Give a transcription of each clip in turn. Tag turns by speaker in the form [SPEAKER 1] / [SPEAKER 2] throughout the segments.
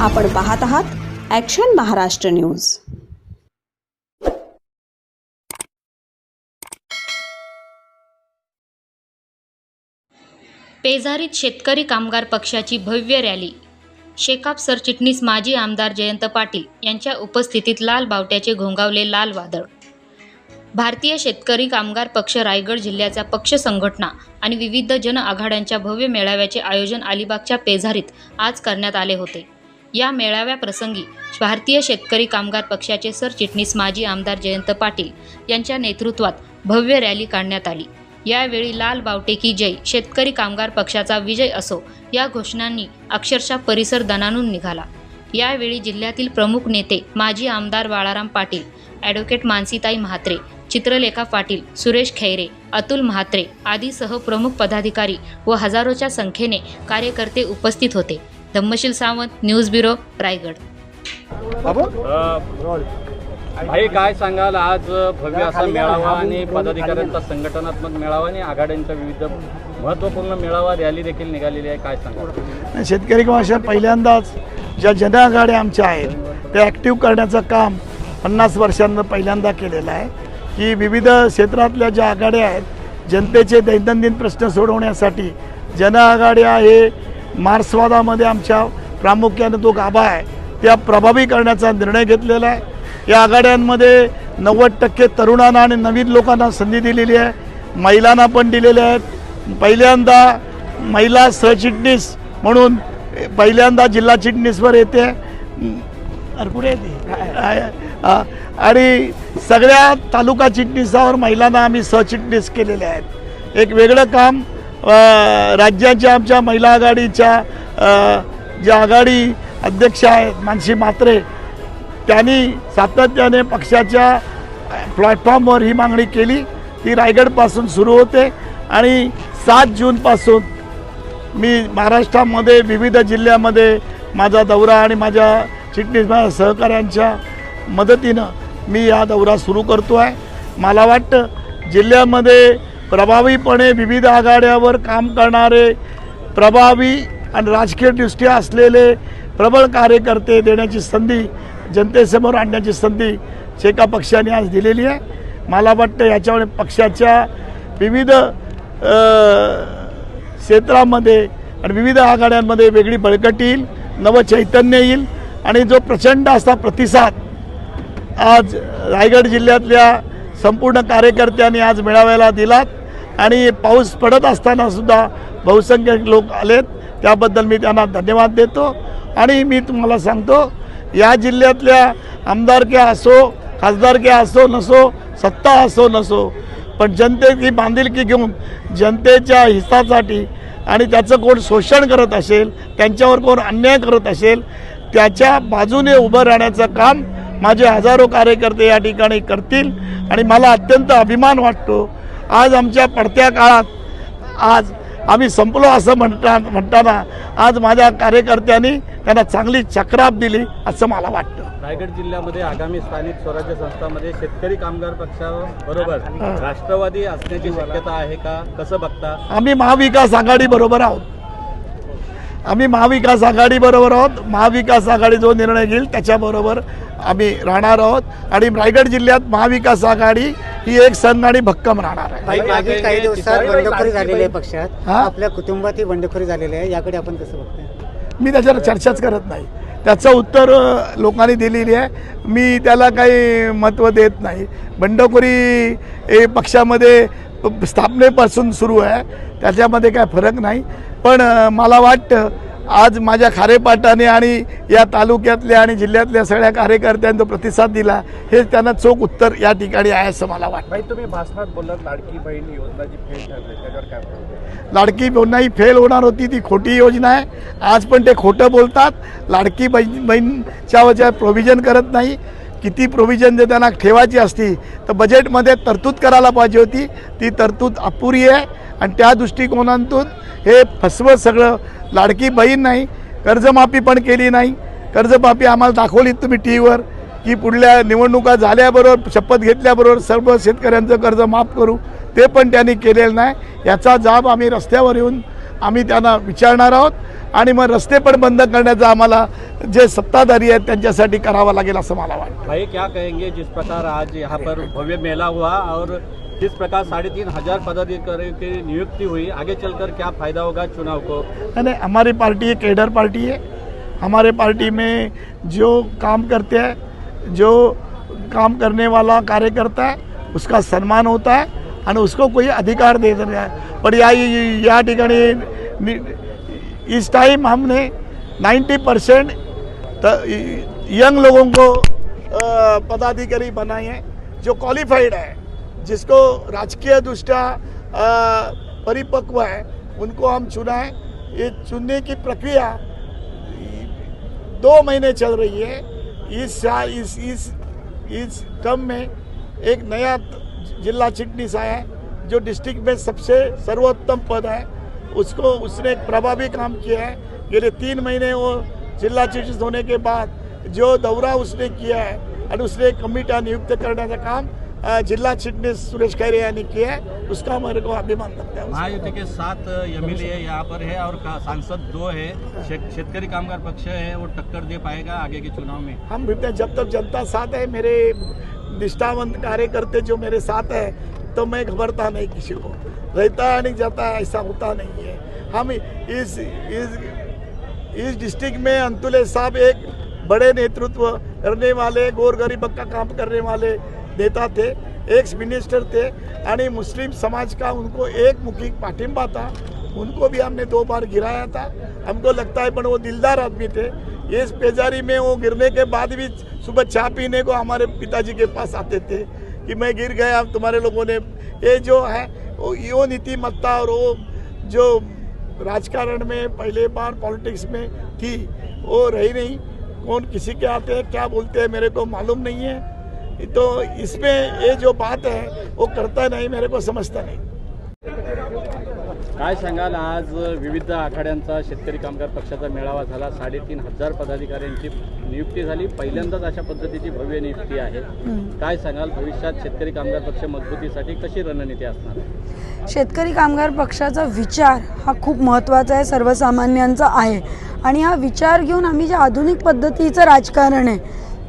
[SPEAKER 1] आपण पाहत आहात ॲक्शन महाराष्ट्र न्यूज
[SPEAKER 2] पेजारीत शेतकरी कामगार पक्षाची भव्य रॅली. शेकाप सरचिटणीस माजी आमदार जयंत पाटील यांच्या उपस्थितीत लाल बावट्याचे घोंगावले लाल वादळ. भारतीय शेतकरी कामगार पक्ष रायगड जिल्ह्याच्या पक्ष संघटना आणि विविध जन आघाड्यांच्या भव्य मेळाव्याचे आयोजन अलिबागच्या पेझारीत आज करण्यात आले होते. या मेळाव्याप्रसंगी भारतीय शेतकरी कामगार पक्षाचे सरचिटणीस माजी आमदार जयंत पाटील यांच्या नेतृत्वात भव्य रॅली काढण्यात आली. यावेळी लाल बावटे की जय शेतकरी कामगार पक्षाचा विजय असो या घोषणांनी अक्षरशः परिसर दणानून निघाला. यावेळी जिल्ह्यातील प्रमुख नेते माजी आमदार बाळाराम पाटील ॲडव्होकेट मानसीताई म्हात्रे चित्रलेखा पाटील सुरेश खैरे अतुल म्हात्रे आदीसह प्रमुख पदाधिकारी व हजारोच्या संख्येने कार्यकर्ते उपस्थित होते. Dhammasheel Sawant news bureau Raigad.
[SPEAKER 3] भाई काय सांगाल? आज भव्य असा मेळावा आणि पदाधिकाऱ्यांचा संघटनात्मक मेळावा आणि आघाड्यांचा विविध महत्त्वपूर्ण मेळावा रॅली देखील निघालेली आहे. काय सांगाल?
[SPEAKER 4] शेतकरी भाषा पहिल्यांदाच ज्या जनआघाड्या आमच्या आहेत त्या ॲक्टिव्ह करण्याचं काम पन्नास वर्षांनं पहिल्यांदा केलेलं आहे. की विविध क्षेत्रातल्या ज्या आघाड्या आहेत जनतेचे दैनंदिन प्रश्न सोडवण्यासाठी जनआघाड्या हे मार्क्सवादामध्ये आमच्या प्रामुख्यानं तो गाभा आहे. त्या प्रभावी करण्याचा निर्णय घेतलेला आहे. या आघाड्यांमध्ये नव्वद टक्के तरुणांना आणि नवीन लोकांना संधी दिलेली आहे. महिलांना पण दिलेल्या आहेत. पहिल्यांदा महिला सहचिटणीस म्हणून पहिल्यांदा जिल्हा चिटणीसवर येते. कुठे आणि सगळ्या तालुका चिटणीसावर महिलांना आम्ही सहचिटणीस केलेले आहेत. एक वेगळं काम राज्याच्या आमच्या महिला आघाडीच्या ज्या आघाडी अध्यक्ष आहेत मानसी मात्रे त्यांनी सातत्याने पक्षाच्या प्लॅटफॉर्मवर ही मागणी केली. ती रायगडपासून सुरू होते आणि सात जूनपासून मी महाराष्ट्रामध्ये विविध जिल्ह्यामध्ये माझा दौरा आणि माझ्या चिटणीस माझ्या सहकाऱ्यांच्या मदतीनं मी हा दौरा सुरू करतो आहे मला वाटतं जिल्ह्यामध्ये प्रभावीपणे विविध आघाड्यावर काम करणारे प्रभावी आणि राजकीयदृष्ट्या असलेले प्रबळ कार्यकर्ते देण्याची संधी जनतेसमोर आणण्याची संधी शेका पक्षाने आज दिलेली आहे. मला वाटतं याच्यामुळे पक्षाच्या विविध क्षेत्रामध्ये आणि विविध आघाड्यांमध्ये वेगळी बळकट येईल नवचैतन्य येईल आणि जो प्रचंड असा प्रतिसाद आज रायगड जिल्ह्यातल्या संपूर्ण कार्यकर्त्यांनी आज मेळाव्याला दिलात आणि पाऊस पडत असताना सुद्धा बहुसंख्यक लोक आलेत. त्याबद्दल मी त्यांना धन्यवाद देतो. आणि मी तुम्हाला सांगतो या जिल्ह्यातल्या आमदारक्या असो खासदारक्या असो नसो सत्ता असो नसो पण जनतेची बांधिलकी घेऊन जनतेच्या हितासाठी आणि त्याचं कोण शोषण करत असेल त्यांच्यावर कोण अन्याय करत असेल त्याच्या बाजूने उभं राहण्याचं काम माझे हजारो कार्यकर्ते या ठिकाणी करतील. आणि मला अत्यंत अभिमान वाटतो आज आमच्या पडत्या काळात आज आम्ही संपलो असं म्हणता म्हणताना आज माझ्या कार्यकर्त्यांनी त्यांना चांगली चक्राप दिली असं मला वाटतं.
[SPEAKER 3] रायगड जिल्ह्यामध्ये आगामी स्थानिक स्वराज्य संस्थांमध्ये शेतकरी कामगार पक्षाबरोबर राष्ट्रवादी असण्याची शक्यता आहे का? कसं बघता?
[SPEAKER 4] आम्ही महाविकास आघाडी बरोबर आहोत. आम्ही महाविकास आघाडी बरोबर आहोत. महाविकास आघाडी जो निर्णय घेईल त्याच्याबरोबर आम्ही राहणार आहोत. आणि रायगड जिल्ह्यात महाविकास आघाडी ही एक संघ आणि भक्कम राहणार आहे.
[SPEAKER 5] काही मागील काही दिवसात बंडखोरी झालेली आहे पक्षात.
[SPEAKER 4] हा?
[SPEAKER 5] आपल्या कुटुंबात ही बंडखोरी झालेली आहे. याकडे आपण कसं बघताय?
[SPEAKER 4] मी त्याच्यावर चर्चाच करत नाही. त्याचं उत्तर लोकांनी दिलेली आहे. मी त्याला काही महत्त्व देत नाही. बंडखोरी हे पक्षामध्ये स्थापनेपासून सुरू आहे. त्याच्यामध्ये काय फरक नाही. पण मला वाटतं आज माझ्या खारेपाटाने आणि या तालुक्यातल्या आणि जिल्ह्यातल्या सगळ्या कार्यकर्त्यांचा प्रतिसाद दिला हे त्यांना चोख उत्तर या ठिकाणी आहे असं मला वाटतं.
[SPEAKER 6] तुम्ही भाषणात बोललात लाडकी बहीण योजना जी फेल ठरली त्याच्यावर काय बोलता?
[SPEAKER 4] लाडकी योजना ही फेल होणार होती ती खोटी योजना आहे. आज पण ते खोटं बोलतात. लाडकी बहीण बहीणच्या प्रोव्हिजन करत नाही. किती प्रोव्हिजन जर त्यांना ठेवायची असती तर बजेटमध्ये तरतूद करायला पाहिजे होती. ती तरतूद अपुरी आहे. आणि त्या दृष्टिकोनातून हे फसवं सगळं. लाडकी बहीण नाही कर्जमाफी पण केली नाही. कर्जमाफी आम्हाला दाखवली तुम्ही टी व्हीवर की पुढल्या निवडणुका झाल्याबरोबर शपथ घेतल्याबरोबर सर्व शेतकऱ्यांचं कर्ज माफ करू. ते पण त्यांनी केलेलं नाही. याचा जाब आम्ही रस्त्यावर येऊन आम्ही त्यांना विचारणार आहोत. आणि मग रस्ते पण बंद करण्याचा आम्हाला जे सत्ताधारी आहेत त्यांच्यासाठी करावं लागेल असं मला वाटतं.
[SPEAKER 3] भाई क्या कहेंगे? जिस प्रकार आज यहाँ पर भव्य मेला हुआ और जिस प्रकार साढ़े तीन हजार पदाधिकारियों की नियुक्ति हुई आगे चलकर क्या फायदा होगा चुनाव को?
[SPEAKER 4] नहीं नहीं हमारी पार्टी एक केडर पार्टी है। हमारे पार्टी में जो काम करते हैं जो काम करने वाला कार्यकर्ता है उसका सन्मान होता है। उसको कोई अधिकार दे रहा है। पण या या इस टाइम हमने 90 परसेंट यंग लोगों को पदाधिकारी बनाए हैं जो क्वालिफाइड है जिसको राजकीय दृष्टया अ, परिपक्व है उनको हम चुना है ये चुनने की प्रक्रिया दो महीने चल रही है। इस इस इस इस क्रम में एक नया जिला चिटनीस आया है जो डिस्ट्रिक्ट में सबसे सर्वोत्तम पद है उसको उसने एक प्रभावी काम किया है। गेले तीन महीने वो जिल्हा चिटनीस होने के बाद जो दौरा उसने किया है और उसने कमिटा नियुक्त करण्याचं काम अ, जिल्हा चिटनीस सुरेश खैरे यांनी किया है उसका मेरे को अभिमान लगता है।
[SPEAKER 3] महायुति के सात एम एल यहाँ पर है और सांसद दो है शेतकरी कामगार पक्ष है वो टक्कर दे पाएगा आगे के चुनाव में।
[SPEAKER 4] हम हैं जब तक जनता साथ है मेरे निष्ठावंत कार्यकर्ते जो मेरे साथ है तो मैं घबरता नहीं किसी को। रहता है नहीं, जाता है ऐसा होता नहीं है। हम इस इस इस डिस्ट्रिक्ट में अंतुले साहब एक बड़े नेतृत्व करने वाले, गोर गरीब का काम करने वाले नेता थे एक्स मिनिस्टर थे आणि मुस्लिम समाज का उनको एक मुखी पाठिंबा था। उनको भी हमने दो बार गिराया था। हमको लगता है, पर वो दिलदार आदमी थे। ये इस पेजारी में वो गिरने के बाद भी सुबह चाय पीने को हमारे पिताजी के पास आते थे कि मैं गिर गया तुम्हारे लोगों ने ये जो है, वो यो नीतिमत्ता और वो जो राजकारण में पहले बार पॉलिटिक्स में थी, वो रही नहीं। कौन किसी के आते हैं, क्या बोलते हैं, मेरे को मालूम नहीं है। तो इसमें ये जो बात है, वो करता नहीं, मेरे को समझता नहीं।
[SPEAKER 3] काय सांगाल? आज विविध आखाड्यांचा शेतकरी कामगार पक्षाचा मेळावा झाला. साडेतीन हजार पदाधिकाऱ्यांची नियुक्ती झाली. पहिल्यांदाच अशा पद्धतीची भव्य नियुक्ती आहे. काय सांगाल? भविष्यात शेतकरी कामगार पक्ष मजबूतीसाठी कशी रणनीती असणार?
[SPEAKER 7] शेतकरी कामगार पक्षाचा विचार हा खूप महत्त्वाचा आहे सर्वसामान्यांचा आहे. आणि हा विचार घेऊन आम्ही जे आधुनिक पद्धतीचं राजकारण आहे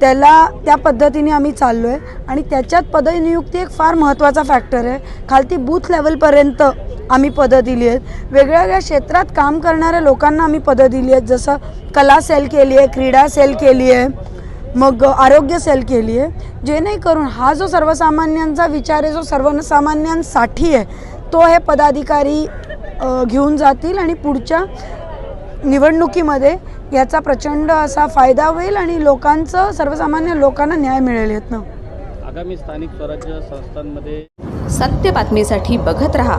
[SPEAKER 7] त्याला त्या पद्धतीने आम्ही चाललो आहे आणि त्याच्यात पदनियुक्ती एक फार महत्त्वाचा फॅक्टर आहे. खालती बूथ लेवलपर्यंत आम्ही पदं दिली आहेत. वेगळ्या वेगळ्या क्षेत्रात काम करणाऱ्या लोकांना आम्ही पदं दिली आहेत. जसं कला सेल केली आहे क्रीडा सेल केली आहे मग आरोग्य सेल केली आहे. जेणेकरून हा जो सर्वसामान्यांचा विचार आहे जो सर्वसामान्यांसाठी आहे तो हे पदाधिकारी घेऊन जातील आणि पुढच्या निवडणुकीमध्ये याचा प्रचंड असा फायदा होईल आणि लोकांचं सर्वसामान्य लोकांना न्याय मिळेल यातनं.
[SPEAKER 3] आगामी स्थानिक स्वराज्य संस्थांमध्ये
[SPEAKER 1] सत्य बातमीसाठी बघत रहा.